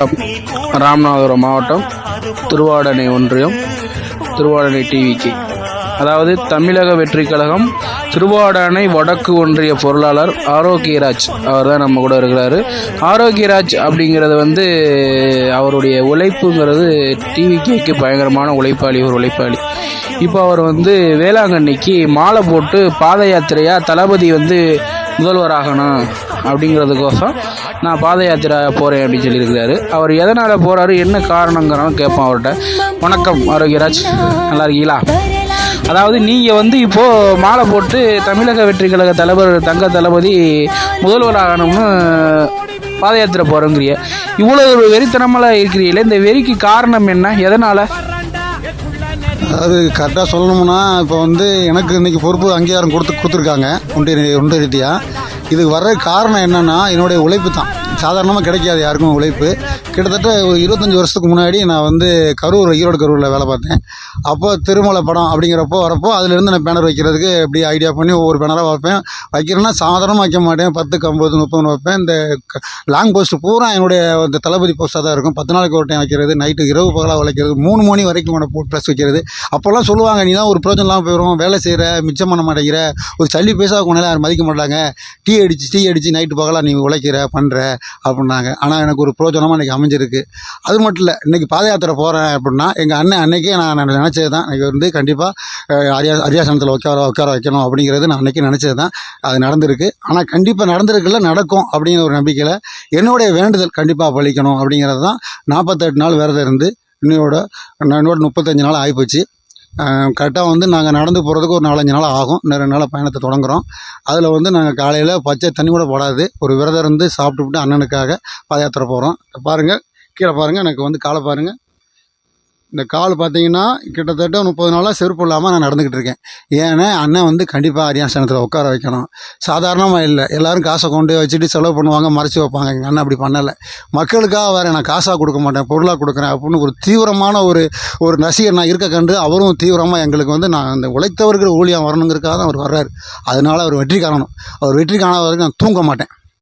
வணக்கம். ராமநாதபுரம் மாவட்டம் திருவாடனை ஒன்றியம் திருவாடனை டிவிக்கு. அதாவது தமிழக வெற்றிக் கழகம் திருவாடானை வடக்கு ஒன்றிய பொருளாளர் ஆரோக்கியராஜ் அவர் தான் நம்ம கூட இருக்கிறாரு. ஆரோக்கியராஜ் அப்படிங்கிறது வந்து அவருடைய உழைப்புங்கிறது டிவிக்கு பயங்கரமான உழைப்பாளி ஒரு உழைப்பாளி. இப்போ அவர் வந்து வேளாங்கண்ணிக்கு மாலை போட்டு பாத யாத்திரையாக தளபதி வந்து முதல்வராகணும் அப்படிங்கிறதுக்கோசம் நான் பாத யாத்திரை போகிறேன் அப்படின்னு சொல்லியிருக்கிறாரு. அவர் எதனால் போகிறாரு என்ன காரணங்கிறனாலும் கேட்போம் அவர்கிட்ட. வணக்கம் ஆரோக்கியராஜ். நல்லா இருக்கீங்களா? அதாவது நீங்கள் வந்து இப்போது மாலை போட்டு தமிழக வெற்றி கழக தலைவர் தங்க தளபதி முதல்வர் ஆகணும்னு பாத யாத்திரை போகிறோங்கிறிய இவ்வளோ ஒரு வெறித்தனமெல்லாம் இருக்கிறீங்களே இந்த வெறிக்கு காரணம் என்ன? எதனால்? அது கரெக்டாக சொல்லணும்னா இப்போ வந்து எனக்கு இன்றைக்கி பொறுப்பு அங்கீகாரம் கொடுத்து கொடுத்துருக்காங்க ஒன்றிய ஒன்றிய ரீதியாக இதுக்கு வர்ற காரணம் என்னென்னா என்னுடைய உழைப்பு தான். சாதாரணமாக கிடைக்காது யாருக்கும் உழைப்பு. கிட்டத்தட்ட ஒரு இருபத்தஞ்சி வருஷத்துக்கு முன்னாடி நான் வந்து கரூர் ஈரோடு கரூரில் வேலை பார்த்தேன். அப்போ திருமலை படம் அப்படிங்கிறப்போ வரப்போ அதுலேருந்து நான் பேனர் வைக்கிறதுக்கு இப்படி ஐடியா பண்ணி ஒவ்வொரு பேனராக வைப்பேன். வைக்கிறேன்னா சாதாரணமாக வைக்க மாட்டேன். பத்துக்கு ஐம்பது முப்பதுன்னு வைப்பேன். இந்த லாங் போஸ்ட் பூரா என்னுடைய இந்த தளபதி போஸ்ட்டாக தான் இருக்கும். பத்து நாளைக்கு ஒரு டைம் வைக்கிறது நைட்டு இரவு பகலாக உழைக்கிறது மூணு மணி வரைக்கும் ப்ளஸ் வைக்கிறது. அப்போல்லாம் சொல்லுவாங்க நீ தான் ஒரு பிரோஜனம் இல்லாமல் போயிடும் வேலை செய்கிற மிச்சம் பண்ண மாட்டேங்கிற. ஒரு சளி பேசாக கொண்டாலும் யாரும் மதிக்க மாட்டாங்க. டீ அடிச்சு டீ அடித்து நைட்டு பகலாக நீ உழைக்கிற பண்ணுற அப்படின்னாங்க. ஆனால் எனக்கு ஒரு பிரோஜனமாக இன்றைக்கி அமைஞ்சிருக்கு. அது மட்டும் இல்லை இன்றைக்கி பாத யாத்திரை போகிறேன் அப்படின்னா எங்கள் அண்ணன் அன்னைக்கே நான் நினச்சது தான் எனக்கு வந்து கண்டிப்பாக அரியா அரியாசனத்தில் உட்கார உட்கார வைக்கணும் அப்படிங்கிறது நான் அன்றைக்கி நினச்சது தான் அது நடந்திருக்கு. ஆனால் கண்டிப்பாக நடந்திருக்குல்ல நடக்கும் அப்படிங்கிற ஒரு நம்பிக்கையில் என்னுடைய வேண்டுதல் கண்டிப்பாக பழிக்கணும் அப்படிங்கிறது தான் நாற்பத்தெட்டு நாள் விரதம் இருந்து இன்னையோட இன்னோட முப்பத்தஞ்சு நாள் ஆகிப்போச்சு கரெக்டாக வந்து நாங்கள் நடந்து போகிறதுக்கு ஒரு நாலஞ்சு நாள் ஆகும். இன்னும் ரெண்டு நாள் பயணத்தை தொடங்குறோம். அதில் வந்து நாங்கள் காலையில் பச்சை தண்ணி கூட போடாது. ஒரு விரதம் இருந்து சாப்பிட்டுவிட்டு அண்ணனுக்காக பாதயாத்திரை போகிறோம் பாருங்கள் கீழே பாருங்கள் எனக்கு வந்து காலை பாருங்கள் இந்த கால் பார்த்தீங்கன்னா கிட்டத்தட்ட முப்பது நாளாக செருப்பு இல்லாமல் நான் நடந்துக்கிட்டு இருக்கேன். ஏன்னா அண்ணன் வந்து கண்டிப்பாக அரியாசனத்தில் உட்கார வைக்கணும். சாதாரணமாக இல்லை. எல்லாரும் காசை கொண்டு வச்சுட்டு செலவு பண்ணுவாங்க மறைச்சி வைப்பாங்க. எங்கள் அண்ணன் அப்படி பண்ணலை. மக்களுக்காக வேறு நான் காசாக கொடுக்க மாட்டேன் பொருளாக கொடுக்குறேன் அப்படின்னு ஒரு தீவிரமான ஒரு ஒரு ரசிகர் நான் இருக்க கண்டு அவரும் தீவிரமாக எங்களுக்கு வந்து நான் அந்த உழைத்தவர்கள் ஊழியம் வரணுங்கிறக்காக தான் அவர் வர்றாரு. அதனால அவர் வெற்றி காணணும் அவர் வெற்றி காணாத வரைக்கும் நான் தூங்க மாட்டேன்.